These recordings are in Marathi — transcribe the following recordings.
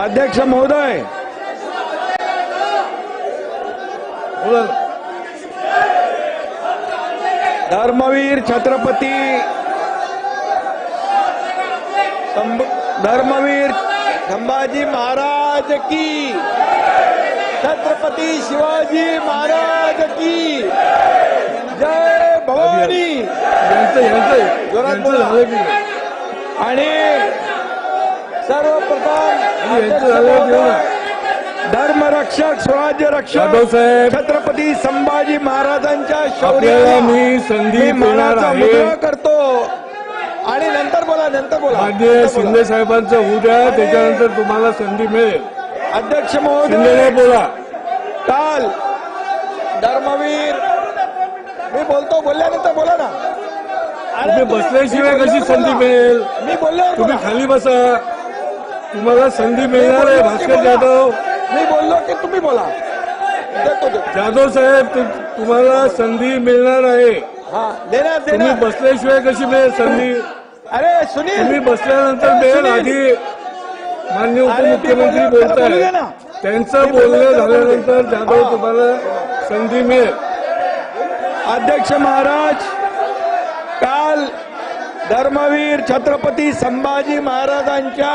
अध्यक्ष महोदय. धर्मवीर छत्रपती धर्मवीर संभाजी महाराज की. छत्रपती शिवाजी महाराज की. जय भवानी? आणि सर्वप्रथम? धर्मरक्षक स्वराज्य रक्षक. छत्रपती संभाजी महाराजांच्या शौर्याला मी संधी मानाचा करतो आणि नंतर बोला नंतर बोला माननीय बोला. शिंदे साहेबांचं होऊ द्या त्याच्यानंतर तुम्हाला संधी मिळेल अध्यक्ष महोदय बोला काल धर्मवीर मी बोलतो बोलल्यानंतर बोला ना अरे बसल्याशिवाय कशी संधी. मिळेल मी बोलल्यावर तुम्ही. खाली बसा तुम्हाला संधी मिळणार आहे भास्कर. जाधव. मी बोललो की तुम्ही बोला. जाधव साहेब तुम्हाला संधी मिळणार आहे. हा देणार तुम्ही देणार. बसल्याशिवाय कशी मिळेल संधी? अरे सुनील. तुम्ही बसल्यानंतर मिळेल आधी. मान्य उपमुख्यमंत्री बोललो, त्याला बोलू दे बोलताय ना. त्यांचं बोलणं. झाल्यानंतर जाधव. तुम्हाला संधी मिळेल. अध्यक्ष महाराज काल धर्मवीर छत्रपती संभाजी महाराजांच्या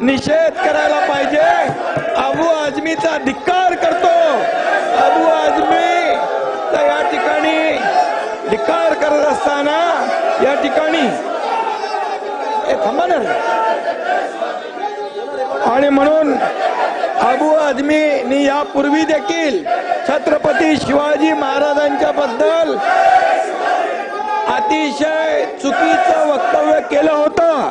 निषेध करायला पाहिजे. अबू आजमीचा धिक्कार करतो. अबू आजमी या ठिकाणी धिक्कार करत असताना या ठिकाणी थांबा आणि म्हणून अबू आजमीनी यापूर्वी देखील छत्रपती शिवाजी महाराजांच्या बद्दल अतिशय चुकीचं वक्तव्य केलं होतं.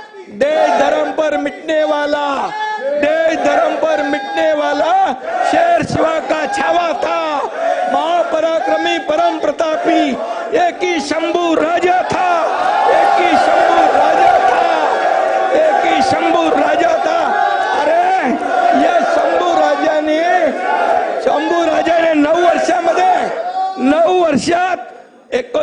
देश धर्म पर मिटने वाला, देश धर्म पर मिटने वाला शेर शिवा का छावा था। महापराक्रमी परम प्रतापी, एक ही शंभू राजा था, एक ही शंभू राजा था, एक ही शंभू राजा था। अरे, या शंभू राजाने शंभू राजाने नऊ वर्षामध्ये नऊ वर्षात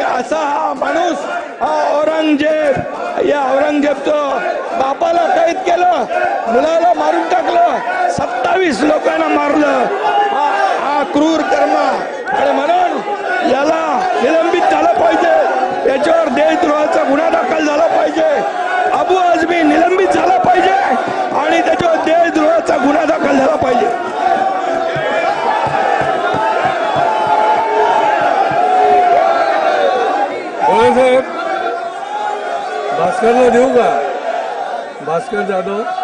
आणि असा हा माणूस हा औरंगजेब या औरंगजेबचं बापाला कैद केलं मुलाला मारून टाकलं सत्तावीस लोकांना मारलं हा हा क्रूर कर्म आणि म्हणून याला निलंबित झालं पाहिजे याच्यावर देशद्रोहाचा गुन्हा दाखल झाला पाहिजे अबू आझमी निलंबित झाला पाहिजे आणि त्याच्यावर देशद्रोहाचा गुन्हा दाखल झाला पाहिजे भोळे साहेब भास्करला देऊ का? भास्कर जाधव?